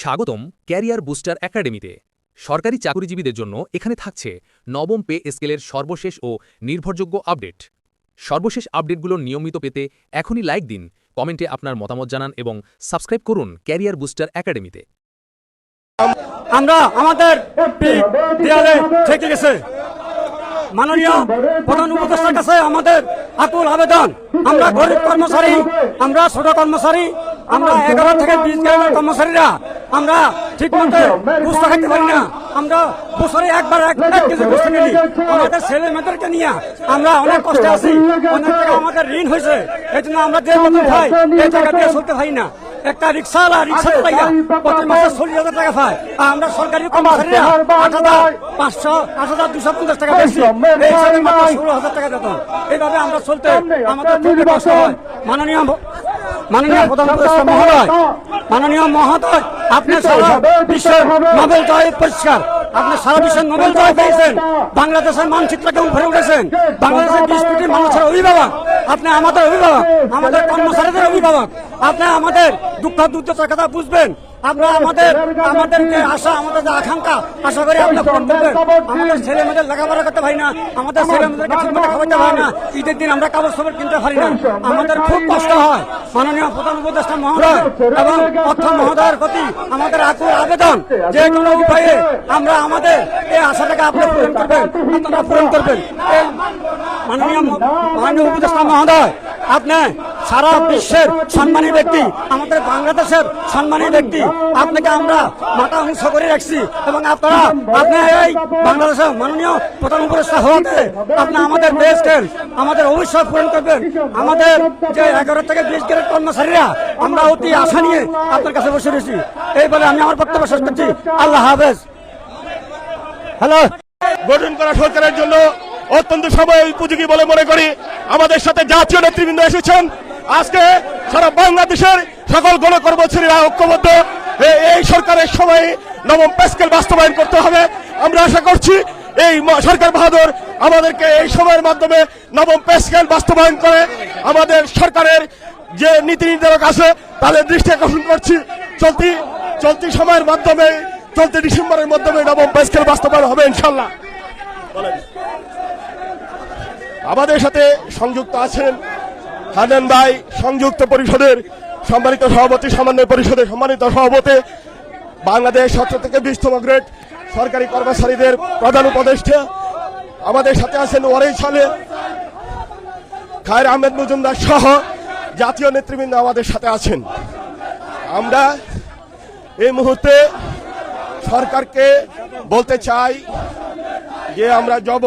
স্বাগতম career booster একাডেমিতে। সরকারি চাকরিজীবীদের জন্য এখানে থাকছে নবম পে স্কেলের সর্বশেষ ও নির্ভরযোগ্য আপডেট। সর্বশেষ আপডেটগুলো নিয়মিত পেতে এখনই লাইক দিন, কমেন্টে আপনার মতামত জানান এবং সাবস্ক্রাইব করুন ক্যারিয়ার বুস্টার একাডেমিতে। আমরা আমাদের আমাদের আকুল আবেদন। আমরা গরিব কর্মচারী, আমরা ছোট কর্মচারী আমরা এগারো থেকে বিশ গ্রামের কর্মচারীরা আমরা ঠিক মতো বুঝতে থাকতে পারি না। আমরা বছরে একবার এক এক কেজি বুঝতে নিলি আমাদের ছেলে মেয়েদেরকে নিয়ে আমরা অনেক কষ্টে আছি। অনেক টাকা আমাদের ঋণ হয়েছে। এই জন্য আমরা যে মতন ভাই এই টাকা দিয়ে চলতে পারি না। একটা রিক্সাওয়ালা রিক্সা চালাইয়া প্রতি মাসে চল্লিশ হাজার টাকা পায়। আর আমরা সরকারি কর্মচারীরা আট হাজার পাঁচশো আট হাজার দুশো পঞ্চাশ টাকা পেয়েছি এই হিসাবে মাত্র ষোলো হাজার টাকা বেতন। এইভাবে আমরা চলতে আমাদের খুবই কষ্ট হয়। মাননীয় মাননীয় প্রধান মহোদয় মাননীয় মহোদয় আপনি সারা বিশ্বের নোবেল জয় আপনি সারা বিশ্বের নোবেল জয় পেয়েছেন। বাংলাদেশের মানচিত্রকে উপরে উঠেছেন। বাংলাদেশের বিশ কোটি মানুষের অভিভাবক। আপনি আমাদের অভিভাবক আমাদের কর্মচারীদের অভিভাবক। আপনি আমাদের দুঃখ দুর্দশার কথা বুঝবেন। আমরা আমাদের আমাদের যে আশা আমাদের যে আকাঙ্ক্ষা আশা করি আপনি পূরণ করবেন আমাদের ছেলে মেয়েদের লেখাপড়া করতে পারি না আমাদের ছেলে মেয়েদেরকে খাওয়াতে পারি না ঈদের দিন আমরা কাগজ খবর কিনতে পারি না। আমাদের খুব কষ্ট হয়। মাননীয় প্রধান উপদেষ্টা মহোদয় এবং অর্থ মহোদয়ের প্রতি আমাদের আকুল আবেদন যে কোনো উপায়ে আমরা আমাদের এই আশাটাকে আপনি পূরণ করবেন আপনারা পূরণ করবেন। মাননীয় মাননীয় উপদেষ্টা মহোদয় আপনি সারা বিশ্বের সম্মানী ব্যক্তি, আমাদের বাংলাদেশের সম্মানী ব্যক্তি, আপনাকে আমরা মাথা উঁচ করে রাখছি এবং আপনারা আপনি এই বাংলাদেশের মাননীয় প্রধান উপদেষ্টা হওয়াতে আপনি আমাদের দেশকে, আমাদের অবশ্যই পূরণ করবেন। আমাদের যে এগারো থেকে বিশ গ্রেড কর্মচারীরা, আমরা অতি আশা নিয়ে আপনার কাছে বসে রয়েছি। এই বলে আমি আমার বক্তব্য শেষ করছি। আল্লাহ হাফেজ। হ্যালো। গঠন করা সরকারের জন্য অত্যন্ত সময় উপযোগী বলে মনে করি। আমাদের সাথে জাতীয় নেতৃবৃন্দ এসেছেন। আজকে সারা বাংলাদেশের সকল গণকর্মচারীরা ঐক্যবদ্ধ। এই সরকারের সময় নবম প্যাসকেল বাস্তবায়ন করতে হবে। আমরা আশা করছি এই সরকার বাহাদুর আমাদেরকে এই সময়ের মাধ্যমে নবম প্যাসকেল বাস্তবায়ন করে আমাদের সরকারের যে নীতি নির্ধারক আছে, তাদের দৃষ্টি আকর্ষণ করছি। চলতি চলতি সময়ের মাধ্যমে, চলতি ডিসেম্বরের মাধ্যমে নবম প্যাসকেল বাস্তবায়ন হবে ইনশাল্লাহ আমাদের সাথে সংযুক্ত আছেন হানান ভাই, সংযুক্ত পরিষদের সম্মানিত সভাপতি, সমন্বয় পরিষদের সম্মানিত সভাপতি, বাংলাদেশ সতেরো থেকে বিশতম গ্রেড সরকারি কর্মচারীদের প্রধান উপদেষ্টা। আমাদের সাথে আছেন ওয়ারেই সালে খায়ের আহমেদ মজুমদার সহ জাতীয় নেতৃবৃন্দ আমাদের সাথে আছেন। আমরা এই মুহূর্তে সরকারকে বলতে চাই যে আমরা জব